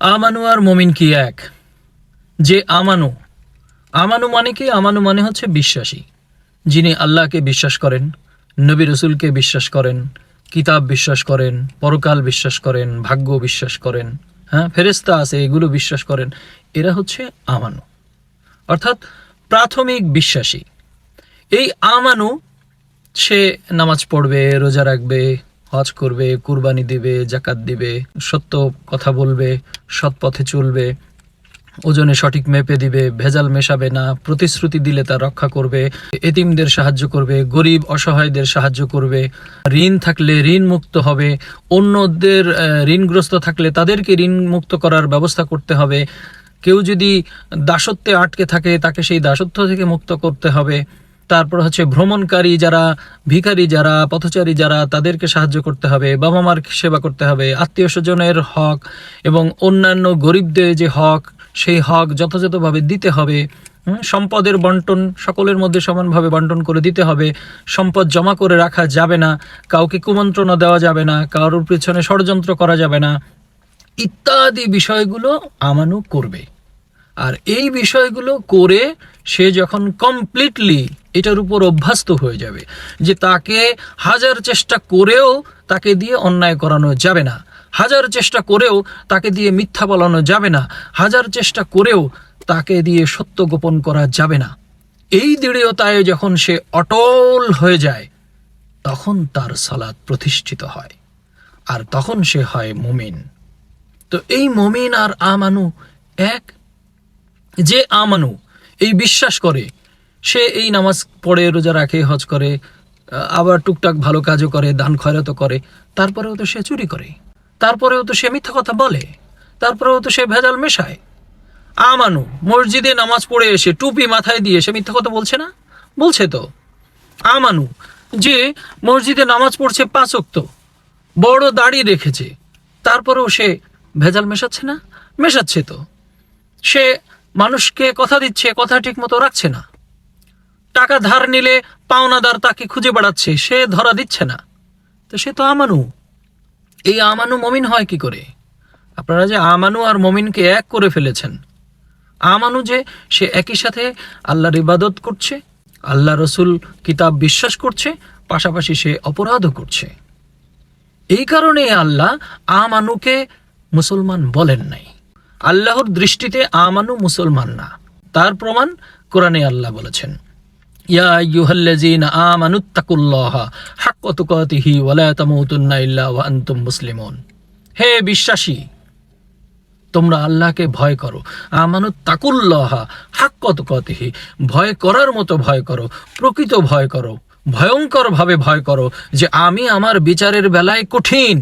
আমানু আর মমিন কি এক? যে আমানু আমানু মানে কি? আমানু মানে হচ্ছে বিশ্বাসী। যিনি আল্লাহকে বিশ্বাস করেন, নবী রসুলকে বিশ্বাস করেন, কিতাব বিশ্বাস করেন, পরকাল বিশ্বাস করেন, ভাগ্য বিশ্বাস করেন হ্যাঁ ফেরেস্তা আছে, এগুলো বিশ্বাস করেন, এরা হচ্ছে আমানু। অর্থাৎ প্রাথমিক বিশ্বাসী। এই আমানু, সে নামাজ পড়বে, রোজা রাখবে হজ করবে, কুরবানি দিবে, জাকাত দিবে, সত্য কথা বলবে, সৎ পথে চলবে, ওজনে সঠিক মেপে দিবে, ভেজাল মেশাবে না, প্রতিশ্রুতি দিলে তা রক্ষা করবে, এতিমদের সাহায্য করবে, গরিব অসহায়দের সাহায্য করবে, ঋণ থাকলে ঋণ মুক্ত হবে, অন্যদের ঋণগ্রস্ত থাকলে তাদেরকে ঋণ মুক্ত করার ব্যবস্থা করতে হবে, কেউ যদি দাসত্বে আটকে থাকে তাকে সেই দাসত্ব থেকে মুক্ত করতে হবে। তারপর হচ্ছে ভ্রমণকারী যারা, ভিখারি যারা, পথচারী যারা, তাদেরকে সাহায্য করতে হবে বাবা মার সেবা করতে হবে আত্মীয় স্বজনের হক এবং অন্যান্য গরিবদের যে হক, সেই হক যথাযথভাবে দিতে হবে। সম্পদের বন্টন সকলের মধ্যে সমানভাবে বন্টন করে দিতে হবে। সম্পদ জমা করে রাখা যাবে না, কাউকে কুমন্ত্রণা দেওয়া যাবে না, কারোর পেছনে ষড়যন্ত্র করা যাবে না। ইত্যাদি বিষয়গুলো আমানু করবে। আর এই বিষয়গুলো করে সে যখন কমপ্লিটলি এটার উপর অভ্যস্ত হয়ে যাবে যে তাকে হাজার চেষ্টা করেও তাকে দিয়ে অন্যায় করানো যাবে না, হাজার চেষ্টা করেও তাকে দিয়ে মিথ্যা বলানো যাবে না, হাজার চেষ্টা করেও তাকে দিয়ে সত্য গোপন করা যাবে না। এই দৃঢ়তায় যখন সে অটল হয়ে যায়, তখন তার সালাদ প্রতিষ্ঠিত হয় আর তখন সে হয় মুমিন। তো এই মমিন আর আমানু এক, যে আমানু এই বিশ্বাস করে। সে এই নামাজ পড়ে, রোজা রাখে, হজ করে আবার টুকটাক ভালো কাজও করে, দান খয়রাত করে। তারপরেও তো সে চুরি করে। তারপরেও তো সে মিথ্যা কথা বলে। তারপরেও তো সে ভেজাল মেশায়। আমানু, মসজিদে নামাজ পড়ে এসে টুপি মাথায় দিয়ে সে মিথ্যা কথা বলছে না? বলছে তো। আমানু, যে মসজিদে নামাজ পড়ছে পাঁচ ওয়াক্ত, বড় দাড়ি রেখেছে, তারপরেও সে ভেজাল মেশাচ্ছে না? মেশাচ্ছে তো। সে মানুষকে কথা দিচ্ছে, কথা ঠিক মতো রাখছে না। টাকা ধার নিলে পাওনাদার তাকে খুঁজে বেড়াচ্ছে, সে ধরা দিচ্ছে না। তো সে তো আমানু। এই আমানু মমিন হয় কি করে? আপনারা যে আমানু আর মমিনকে এক করে ফেলেছেন। আমানু যে সে একই সাথে আল্লাহর ইবাদত করছে, আল্লাহ রসুল কিতাব বিশ্বাস করছে, পাশাপাশি সে অপরাধও করছে। এই কারণে আল্লাহ আমানুকে মুসলমান বলেন নাই। আল্লাহর দৃষ্টিতে আমানু মুসলমান না। তার প্রমাণ কোরআনে আল্লাহ বলেছেন। ইয়া আইয়ুহাল্লাযীনা আমানুত্তাকুল্লাহা হাক্কা তুকাতিহি ওয়া হে বিশ্বাসী, তোমরা আল্লাহকে ভয় করো। আমানুত তাকুল্লাহা হাক্কা তুকাতিহি, ভয় করার মতো ভয় করো, প্রকৃত ভয় করো ভয়ঙ্কর ভাবে ভয় করো যে আমি আমার বিচারের বেলায় কঠিন।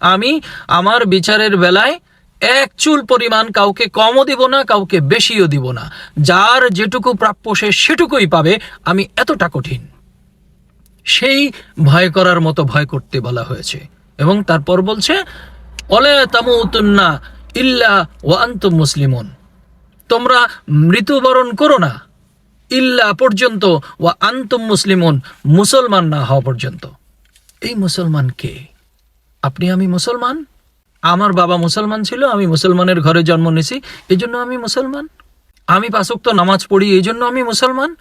আমি আমার বিচারের বেলায় এক চুল পরিমাণ কাউকে কমও দিব না, কাউকে বেশিও দিব না। যার যেটুকু প্রাপ্য সে সেটুকুই পাবে, আমি এতটা কঠিন। সেই ভয় করার মতো ভয় করতে বলা হয়েছে। এবং তারপর বলছে অলে তামুতুন্না ইল্লা ও আন্তুম মুসলিমন। তোমরা মৃত্যুবরণ করো না, ইল্লা পর্যন্ত ও আন্তুম মুসলিমন, মুসলমান না হওয়া পর্যন্ত। এই মুসলমান কে? আপনি আমি মুসলমান? আমার বাবা মুসলমান ছিল, আমি মুসলমানের ঘরে জন্ম নিয়েছি এই জন্য আমি মুসলমান। আমি পাঁচক্ত নামাজ পড়ি এই জন্য আমি মুসলমান।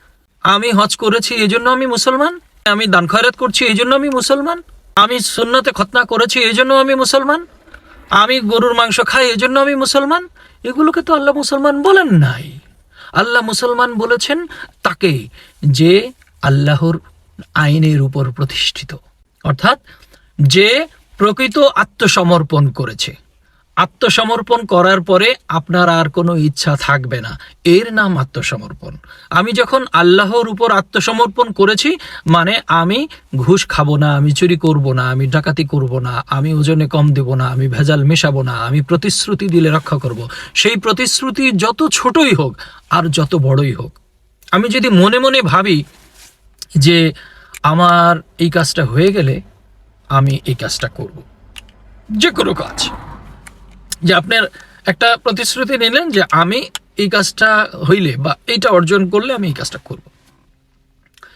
আমি হজ করেছি এই জন্য আমি মুসলমান। আমি দান খয়রাত করছি এই জন্য আমি মুসলমান। আমি সুন্নতে খতনা করেছি এই জন্য আমি মুসলমান। আমি গরুর মাংস খাই এই জন্য আমি মুসলমান। এগুলোকে তো আল্লাহ মুসলমান বলেন নাই। আল্লাহ মুসলমান বলেছেন তাকে যে আল্লাহর আইনের উপর প্রতিষ্ঠিত। অর্থাৎ যে প্রকৃত আত্মসমর্পণ করেছে। আত্মসমর্পণ করার পরে আপনার আর কোনো ইচ্ছা থাকবে না। এর নাম আত্মসমর্পণ। আমি যখন আল্লাহর উপর আত্মসমর্পণ করেছি মানে আমি ঘুষ খাব না, আমি চুরি করব না, আমি ডাকাতি করব না, আমি ওজনে কম দেব না, আমি ভেজাল মেশাবো না, আমি প্রতিশ্রুতি দিলে রক্ষা করব। সেই প্রতিশ্রুতি যত ছোটই হোক আর যত বড়ই হোক। আমি যদি মনে মনে ভাবি যে আমার এই কাজটা হয়ে গেলে আমি এই কাজটা করব। যে কোনো কাজ। যে আপনার একটা প্রতিশ্রুতি নিলেন যে আমি এই কাজটা হইলে বা এইটা অর্জন করলে আমি এই কাজটা করব।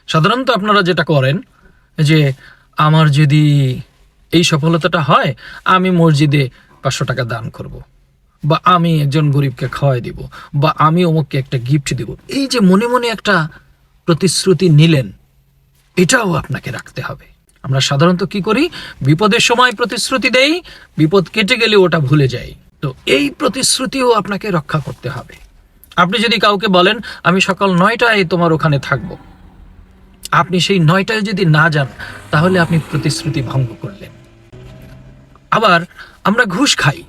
সাধারণত আপনারা যেটা করেন যে আমার যদি এই সফলতাটা হয়, আমি মসজিদে পাঁচশো টাকা দান করব। বা আমি একজন গরিবকে খাওয়াই দিব বা আমি অমুককে একটা গিফট দিব। এই যে মনে মনে একটা প্রতিশ্রুতি নিলেন, এটাও আপনাকে রাখতে হবে। আমরা সাধারণত কি করি? বিপদের সময় প্রতিশ্রুতি দেই, বিপদ কেটে গেলে ওটা ভুলে যাই। তো এই প্রতিশ্রুতিও আপনাকে রক্ষা করতে হবে। আপনি যদি কাউকে বলেন, আমি সকাল নয়টায় তোমার ওখানে থাকব। আপনি সেই নয়টায় যদি না যান, তাহলে আপনি প্রতিশ্রুতি ভঙ্গ করলেন। আবার আমরা ঘুষ খাই।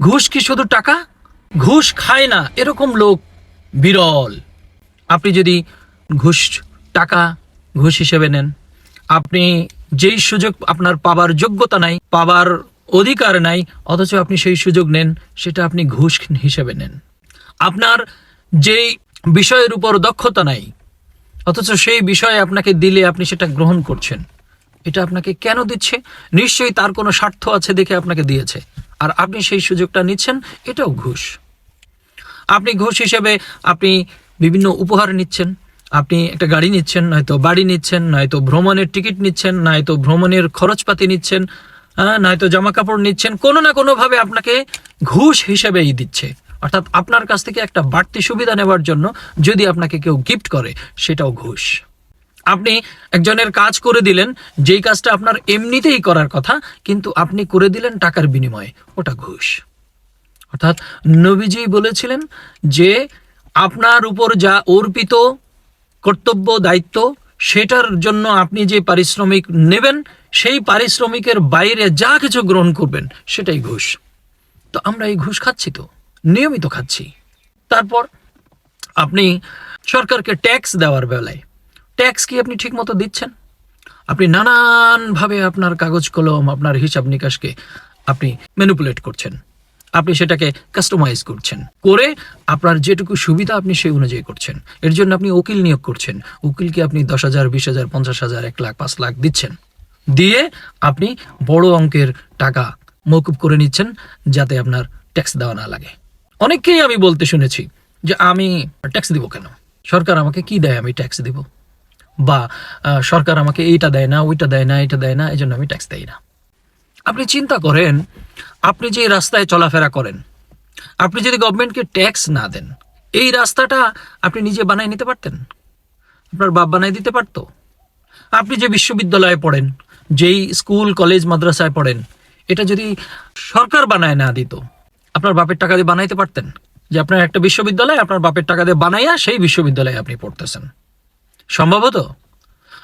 ঘুষ কি শুধু টাকা? ঘুষ খায় না, এরকম লোক বিরল। আপনি যদি ঘুষ, টাকা, ঘুষ হিসেবে নেন, আপনি যেই সুযোগ আপনার পাবার যোগ্যতা নাই, পাবার অধিকার নাই, অথচ আপনি সেই সুযোগ নেন, সেটা আপনি ঘুষ হিসেবে নেন। আপনার যেই বিষয়ের উপর দক্ষতা নাই, অথচ সেই বিষয়ে আপনাকে দিলে আপনি সেটা গ্রহণ করছেন, এটা আপনাকে কেন দিচ্ছে? নিশ্চয়ই তার কোনো স্বার্থ আছে দেখে আপনাকে দিয়েছে, আর আপনি সেই সুযোগটা নিচ্ছেন, এটাও ঘুষ। আপনি ঘুষ হিসেবে আপনি বিভিন্ন উপহার নিচ্ছেন আপনি একটা গাড়ি নিচ্ছেন, নয়তো বাড়ি নিচ্ছেন, নয়তো ভ্রমণের টিকিট নিচ্ছেন, নয়তো ভ্রমণের খরচপাতি নিচ্ছেন নয়তো জামা কাপড় নিচ্ছেন, কোনো না কোনোভাবে আপনাকে ঘুষ হিসেবেই দিচ্ছে। অর্থাৎ আপনার কাছ থেকে একটা বাড়তি সুবিধা নেওয়ার জন্য যদি আপনাকে কেউ গিফট করে, সেটাও ঘুষ। আপনি একজনের কাজ করে দিলেন, যেই কাজটা আপনার এমনিতেই করার কথা, কিন্তু আপনি করে দিলেন টাকার বিনিময়ে, ওটা ঘুষ। অর্থাৎ নবীজি বলেছিলেন যে, আপনার উপর যা অর্পিত কর্তব্য, দায়িত্ব, সেটার জন্য আপনি যে পারিশ্রমিক নেবেন, সেই পারিশ্রমিকের বাইরে যা কিছু গ্রহণ করবেন, সেটাই ঘুষ। তো আমরা এই ঘুষ খাচ্ছি তো, নিয়মিত খাচ্ছি। তারপর আপনি সরকারকে ট্যাক্স দেওয়ার বেলায় ট্যাক্স কি আপনি ঠিকমতো দিচ্ছেন? আপনি নানানভাবে আপনার কাগজ কলম, আপনার হিসাব নিকাশকে আপনি ম্যানিপুলেট করছেন। আপনি সেটাকে কাস্টমাইজ করছেন। করে আপনার যেটুকু সুবিধা আপনি সেই অনুযায়ী করছেন। এর জন্য আপনি উকিল নিয়োগ করছেন। উকিলকে আপনি দশ হাজার, বিশ হাজার, পঞ্চাশ হাজার, এক লাখ, পাঁচ লাখ দিচ্ছেন। দিয়ে আপনি বড় অঙ্কের টাকা মৌকুব করে নিচ্ছেন যাতে আপনার ট্যাক্স দেওয়া না লাগে। অনেককেই আমি বলতে শুনেছি যে, আমি ট্যাক্স দিব কেন? সরকার আমাকে কি দেয় আমি ট্যাক্স দিব? বা সরকার আমাকে এইটা দেয় না, ওইটা দেয় না, এটা দেয় না এই জন্য আমি ট্যাক্স দেই না। আপনি চিন্তা করেন, আপনি যে রাস্তায় চলাফেরা করেন, আপনি যদি গভর্নমেন্টকে ট্যাক্স না দেন, এই রাস্তাটা আপনি নিজে বানায় নিতে পারতেন? আপনার বাপ বানাই দিতে পারতো? আপনি যে বিশ্ববিদ্যালয়ে পড়েন, যেই স্কুল, কলেজ, মাদ্রাসায় পড়েন, এটা যদি সরকার বানায় না দিত, আপনার বাপের টাকা দিয়ে বানাইতে পারতেন? যে আপনার একটা বিশ্ববিদ্যালয়, আপনার বাপের টাকা দিয়ে বানাইয়া সেই বিশ্ববিদ্যালয়ে আপনি পড়তেছেন। সম্ভবত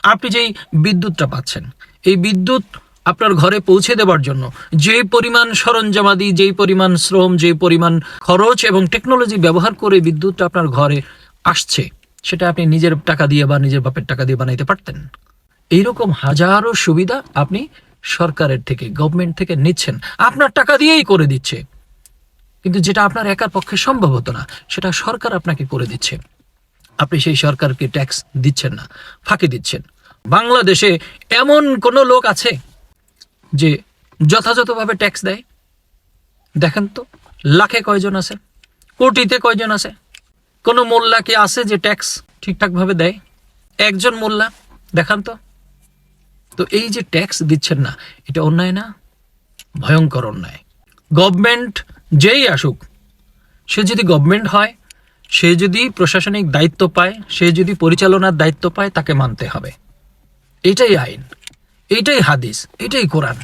আপনি যেই বিদ্যুৎটা পাচ্ছেন, এই বিদ্যুৎ আপনার ঘরে পৌঁছে দেওয়ার জন্য। যে পরিমাণ সরঞ্জামাদি যেই পরিমাণ শ্রম, যে পরিমাণ খরচ এবং টেকনোলজি ব্যবহার করে বিদ্যুৎটা আপনার ঘরে আসছে, সেটা আপনি নিজের টাকা দিয়ে বা নিজের বাপের টাকা দিয়ে বানাইতে পারতেন। এইরকম হাজারো সুবিধা আপনি সরকারের থেকে গভর্নমেন্ট থেকে নিচ্ছেন। আপনার টাকা দিয়েই করে দিচ্ছে। কিন্তু যেটা আপনার একার পক্ষে সম্ভব হতো না, সেটা সরকার আপনাকে করে দিচ্ছে। আপনি সেই সরকারকে ট্যাক্স দিচ্ছেন না, ফাঁকি দিচ্ছেন। বাংলাদেশে এমন কোনো লোক আছে? যে যথাযথভাবে ট্যাক্স দেয়। দেখেন তো, লাখে কয়জন আছে? কোটিতে কয়জন আছে? কোনো মোল্লা কি আছে যে ট্যাক্স ঠিকঠাকভাবে দেয়? একজন মোল্লা, দেখান তো। তো এই যে ট্যাক্স দিচ্ছেন না, এটা অন্যায় না? ভয়ঙ্কর অন্যায়। গভর্নমেন্ট যেই আসুক, সে যদি গভর্নমেন্ট হয়, সে যদি প্রশাসনিক দায়িত্ব পায়, সে যদি পরিচালনার দায়িত্ব পায়, তাকে মানতে হবে। এটাই আইন। এটাই হাদিস, এটাই কোরআন।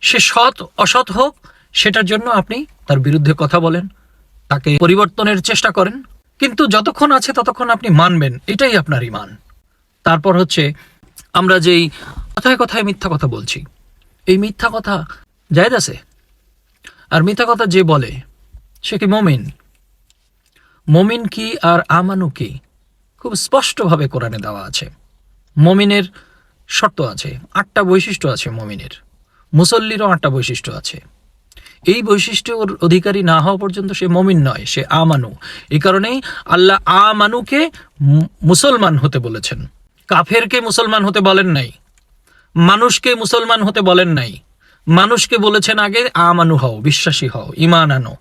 সে সৎ, অসৎ হোক, সেটার জন্য আপনি তার বিরুদ্ধে কথা বলেন, তাকে পরিবর্তনের চেষ্টা করেন। কিন্তু যতক্ষণ আছে ততক্ষণ আপনি মানবেন, এটাই আপনার ইমান তারপর হচ্ছে, আমরা যেই কথায় কথায় মিথ্যা কথা বলছি, এই মিথ্যা কথা জায়দ আছে? আর মিথ্যা কথা যে বলে, সে কি মমিন? মমিন কি আর আমানু কি? খুব স্পষ্টভাবে কোরআনে দেওয়া আছে। মমিনের শর্ত আছে, আটটা বৈশিষ্ট্য আছে মমিনের। মুসল্লিরও আটটা বৈশিষ্ট্য আছে। এই বৈশিষ্ট্যর অধিকারী না হওয়া পর্যন্ত সে মমিন নয়, সে আমানু। এই কারণেই আল্লাহ আমানুকে মুসলমান হতে বলেছেন। কাফেরকে মুসলমান হতে বলেন নাই। মানুষকে মুসলমান হতে বলেন নাই। মানুষকে বলেছেন আগে, আমানু হও, বিশ্বাসী হও ইমান আনো।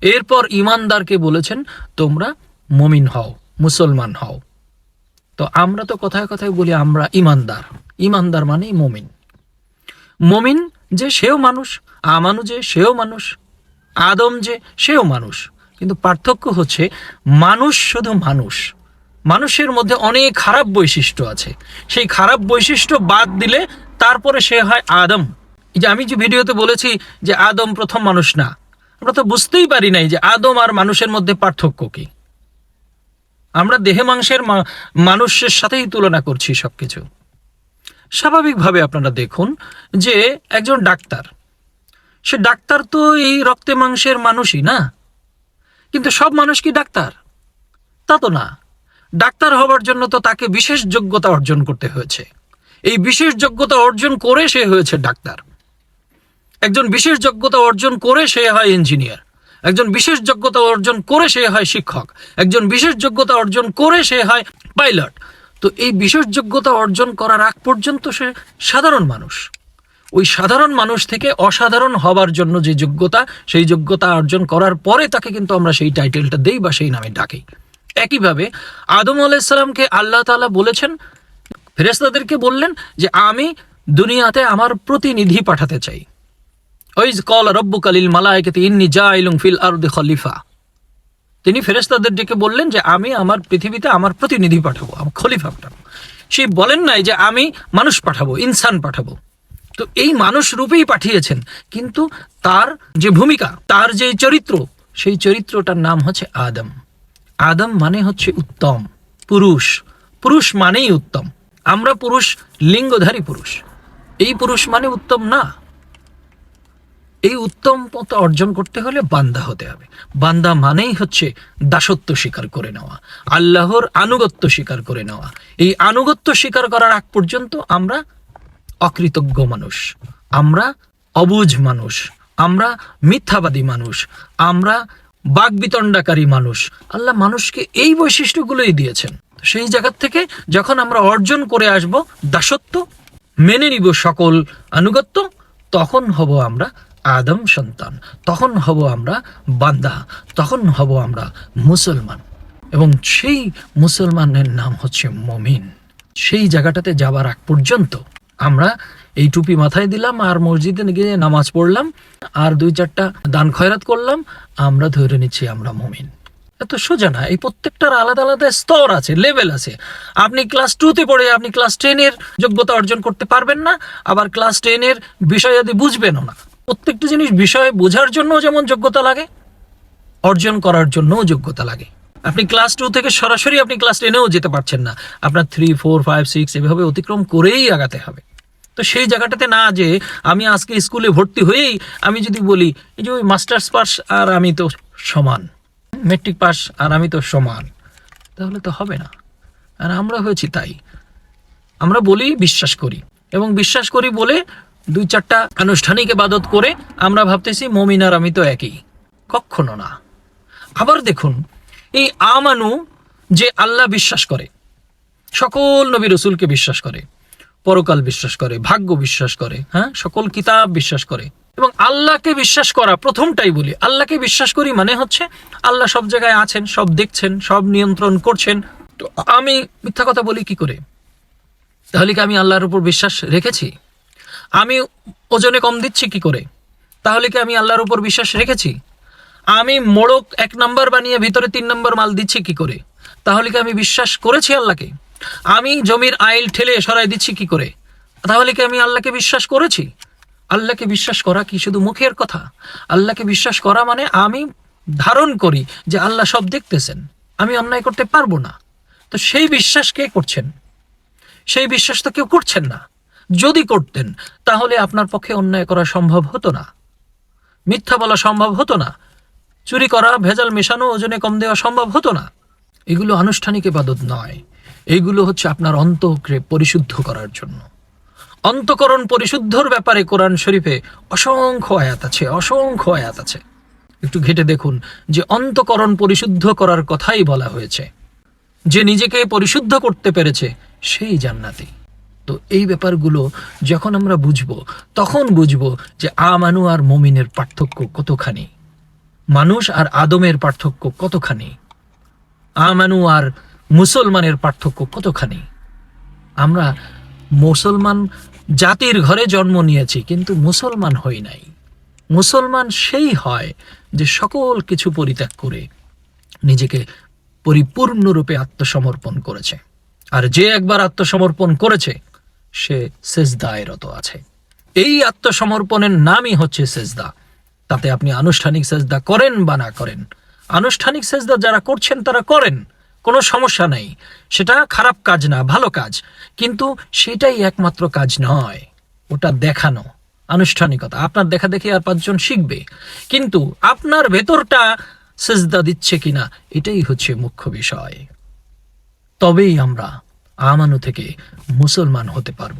এরপর ইমানদারকে বলেছেন, তোমরা মমিন হও, মুসলমান হও। তো আমরা তো কথায় কথায় বলি আমরা ইমানদার। ইমানদার মানেই মমিন। মমিন যে সেও মানুষ, আমানু যে সেও মানুষ, আদম যে সেও মানুষ। কিন্তু পার্থক্য হচ্ছে মানুষ শুধু মানুষ। মানুষের মধ্যে অনেক খারাপ বৈশিষ্ট্য আছে। সেই খারাপ বৈশিষ্ট্য বাদ দিলে তারপরে সে হয় আদম। যে আমি যে ভিডিওতে বলেছি যে আদম প্রথম মানুষ না, আমরা তো বুঝতেই পারি নাই যে আদম আর মানুষের মধ্যে পার্থক্য কি। আমরা দেহে মাংসের মানুষের সাথেই তুলনা করছি সব কিছু স্বাভাবিকভাবে আপনারা দেখুন যে একজন ডাক্তার, সে ডাক্তার তো এই রক্তে মাংসের মানুষই না, কিন্তু সব মানুষ কি ডাক্তার? তা তো না। ডাক্তার হবার জন্য তো তাকে বিশেষ যোগ্যতা অর্জন করতে হয়েছে। এই বিশেষ যোগ্যতা অর্জন করে সে হয়েছে ডাক্তার। একজন বিশেষ যোগ্যতা অর্জন করে সে হয় ইঞ্জিনিয়ার। একজন বিশেষ যোগ্যতা অর্জন করে সে হয় শিক্ষক, একজন বিশেষ যোগ্যতা অর্জন করে সে হয় পাইলট। তো এই বিশেষ যোগ্যতা অর্জন করার আগ পর্যন্ত সে সাধারণ মানুষ। ওই সাধারণ মানুষ থেকে অসাধারণ হবার জন্য যে যোগ্যতা, সেই যোগ্যতা অর্জন করার পরে তাকে কিন্তু আমরা সেই টাইটেলটা দেই বা সেই নামে ডাকি। একইভাবে আদম আলাইসাল্লামকে আল্লাহ তাআলা বলেছেন ফেরেস্তাদেরকে বললেন যে, আমি দুনিয়াতে আমার প্রতিনিধি পাঠাতে চাই। ওইজ কল রব্বু কালিল ইন্নি জাইলুং ফিল আরদি খলিফা। তিনি ফেরেস্তাদের ডেকে বললেন যে, আমি আমার পৃথিবীতে আমার প্রতিনিধি পাঠাবো, আমার খলিফা পাঠাবো। সে বলেন নাই যে, আমি মানুষ পাঠাবো, ইনসান পাঠাবো। তো এই মানুষ রূপেই পাঠিয়েছেন, কিন্তু তার যে ভূমিকা, তার যে চরিত্র, সেই চরিত্রটার নাম হচ্ছে আদম। আদম মানে হচ্ছে উত্তম, পুরুষ। পুরুষ মানেই উত্তম। আমরা পুরুষ, লিঙ্গধারী পুরুষ। এই পুরুষ মানে উত্তম না। এই উত্তম পথ অর্জন করতে হলে বান্দা হতে হবে। বান্দা মানেই হচ্ছে দাসত্ব স্বীকার করে নেওয়া, আল্লাহর আনুগত্য স্বীকার করে নেওয়া। এই আনুগত্য স্বীকার করার আগ পর্যন্ত আমরা অকৃতজ্ঞ মানুষ, আমরা অবুঝ মানুষ, আমরা মিথ্যাবাদী মানুষ, আমরা বাগবিতণ্ডাকারী মানুষ। আল্লাহ মানুষকে এই বৈশিষ্ট্যগুলোই দিয়েছেন। সেই জায়গার থেকে যখন আমরা অর্জন করে আসব, দাসত্ব মেনে নিব সকল আনুগত্য, তখন হব আমরা আদম সন্তান, তখন হব আমরা বান্দা, তখন হব আমরা মুসলমান। এবং সেই মুসলমানের নাম হচ্ছে মমিন। সেই জায়গাটাতে যাবার আগ পর্যন্ত আমরা এই টুপি মাথায় দিলাম আর মসজিদে গিয়ে নামাজ পড়লাম আর দুই চারটা দান খয়রাত করলাম, আমরা ধরে নিচ্ছি আমরা মমিন। এত সোজা না, এই প্রত্যেকটার আলাদা আলাদা স্তর আছে, লেভেল আছে। আপনি ক্লাস টুতে পড়ে আপনি ক্লাস টেনের যোগ্যতা অর্জন করতে পারবেন না, আবার ক্লাস টেনের বিষয় বিষয়াদি বুঝবেনও না। প্রত্যেকটা জিনিস বিষয় বোঝার জন্য যেমন যোগ্যতা লাগে, অর্জন করার জন্যও যোগ্যতা লাগে। আপনি ক্লাস টু থেকে সরাসরি আপনি ক্লাস টেনেও যেতে পারছেন না। আপনার থ্রি ফোর ফাইভ সিক্স এভাবে অতিক্রম করেই আগাতে হবে। তো সেই জায়গাটাতে না যে আমি আজকে স্কুলে ভর্তি হয়েই আমি যদি বলি, এই যে ওই মাস্টার্স পাস আর আমি তো সমান মেট্রিক পাস আর আমি তো সমান, তাহলে তো হবে না। আর আমরা হয়েছি তাই। আমরা বলি, বিশ্বাস করি। এবং বিশ্বাস করি বলে দুই চারটা আনুষ্ঠানিক এবাদত করে আমরা ভাবতেছি মমিন আর আমি তো একই। কখনো না। আবার দেখুন, এই আমানু যে আল্লাহ বিশ্বাস করে, সকল নবী রসুলকে বিশ্বাস করে, পরকাল বিশ্বাস করে, ভাগ্য বিশ্বাস করে হ্যাঁ সকল কিতাব বিশ্বাস করে, এবং আল্লাহকে বিশ্বাস করা প্রথমটাই বলি, আল্লাহকে বিশ্বাস করি মানে হচ্ছে আল্লাহ সব জায়গায় আছেন, সব দেখছেন, সব নিয়ন্ত্রণ করছেন। তো আমি মিথ্যা কথা বলি কি করে? তাহলে কি আমি আল্লাহর উপর বিশ্বাস রেখেছি? আমি ওজনে কম দিচ্ছি কি করে? তাহলে কি আমি আল্লাহর উপর বিশ্বাস রেখেছি? আমি মোড়ক এক নাম্বার বানিয়ে ভিতরে তিন নম্বর মাল দিচ্ছি কি করে? তাহলে কি আমি বিশ্বাস করেছি আল্লাহকে? আমি জমির আইল ঠেলে সরাই দিচ্ছি কি করে? তাহলে কি আমি আল্লাহকে বিশ্বাস করেছি? আল্লাহকে বিশ্বাস করা কি শুধু মুখের কথা? আল্লাহকে বিশ্বাস করা মানে আমি ধারণ করি যে আল্লাহ সব দেখতেছেন। আমি অন্যায় করতে পারব না। তো সেই বিশ্বাস কে করছেন? সেই বিশ্বাস তো কেউ করছেন না। যদি করতেন, তাহলে আপনার পক্ষে অন্যায় করা সম্ভব হতো না। মিথ্যা বলা সম্ভব হতো না। চুরি করা, ভেজাল মেশানো, ওজনে কম দেওয়া সম্ভব হতো না। এগুলো আনুষ্ঠানিক ইবাদত নয়। এইগুলো হচ্ছে আপনার অন্তকে পরিশুদ্ধ করার জন্য। অন্তকরণ পরিশুদ্ধর ব্যাপারে কোরআন শরীফে অসংখ্য আয়াত আছে, অসংখ্য আয়াত আছে। একটু ঘেটে দেখুন যে অন্তকরণ পরিশুদ্ধ করার কথাই বলা হয়েছে। যে নিজেকে পরিশুদ্ধ করতে পেরেছে, সেই জান্নাতি। তো এই ব্যাপারগুলো যখন আমরা বুঝব, তখন বুঝব যে আমানু আর মমিনের পার্থক্য কতখানি? মানুষ আর আদমের পার্থক্য কতখানি? আমানু আর মুসলমানের পার্থক্য কতখানি? আমরা মুসলমান জাতির ঘরে জন্ম নিয়েছি, কিন্তু মুসলমান হই নাই। মুসলমান সেই হয় যে সকল কিছু পরিত্যাগ করে নিজেকে পরিপূর্ণরূপে আত্মসমর্পণ করেছে। আর যে একবার আত্মসমর্পণ করেছে সে সেজদায়রত আছে। এই আত্মসমর্পণের নামই হচ্ছে সেজদা। তাতে আপনি আনুষ্ঠানিক সেজদা করেন বা না করেন। আনুষ্ঠানিক সেজদা যারা করছেন, তারা করেন। কোনো সমস্যা নেই। সেটা খারাপ কাজ না, ভালো কাজ। কিন্তু সেটাই একমাত্র কাজ নয়। ওটা দেখানো, আনুষ্ঠানিকতা। আপনার দেখা দেখি আর পাঁচজন শিখবে। কিন্তু আপনার ভেতরটা সেজদা দিচ্ছে কিনা, এটাই হচ্ছে মুখ্য বিষয়। তবেই আমরা আমানু থেকে মুসলমান হতে পারব।